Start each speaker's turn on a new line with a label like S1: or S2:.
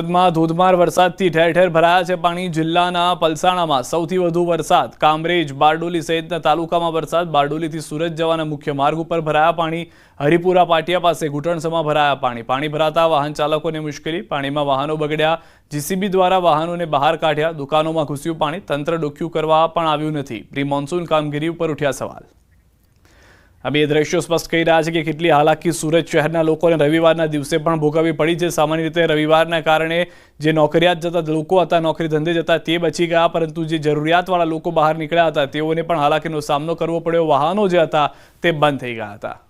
S1: સુરતમાં ધોધમાર વરસાદથી ઠેર ઠેર ભરાયા છે પાણી. જિલ્લાના પલસાણામાં સૌથી વધુ વરસાદ. કામરેજ, બારડોલી સહિતના તાલુકામાં વરસાદ. બારડોલીથી સુરત જવાના મુખ્ય માર્ગ ઉપર ભરાયા પાણી. હરિપુરા પાટિયા પાસે ઘૂંટણસમાં ભરાયા પાણી. પાણી ભરાતા વાહન ચાલકોને મુશ્કેલી. પાણીમાં વાહનો બગડ્યા. જીસીબી દ્વારા વાહનોને બહાર કાઢ્યા. દુકાનોમાં ઘૂસ્યું પાણી. તંત્ર ડોક્યું કરવા પણ આવ્યું નથી. પ્રી મોન્સૂન કામગીરી ઉપર ઉઠ્યા સવાલ. આ એ દ્રશ્યો સ્પષ્ટ કહી રહ્યા છે કે કેટલી હાલાકી સુરત શહેરના લોકોને રવિવારના દિવસે પણ ભોગવવી પડી છે. સામાન્ય રીતે રવિવારના કારણે જે નોકરિયાત જતા લોકો હતા, નોકરી ધંધે જતા તે બચી ગયા, પરંતુ જે જરૂરિયાતવાળા લોકો બહાર નીકળ્યા હતા, તેઓને પણ હાલાકીનો સામનો કરવો પડ્યો. વાહનો જે હતા તે બંધ થઈ ગયા હતા.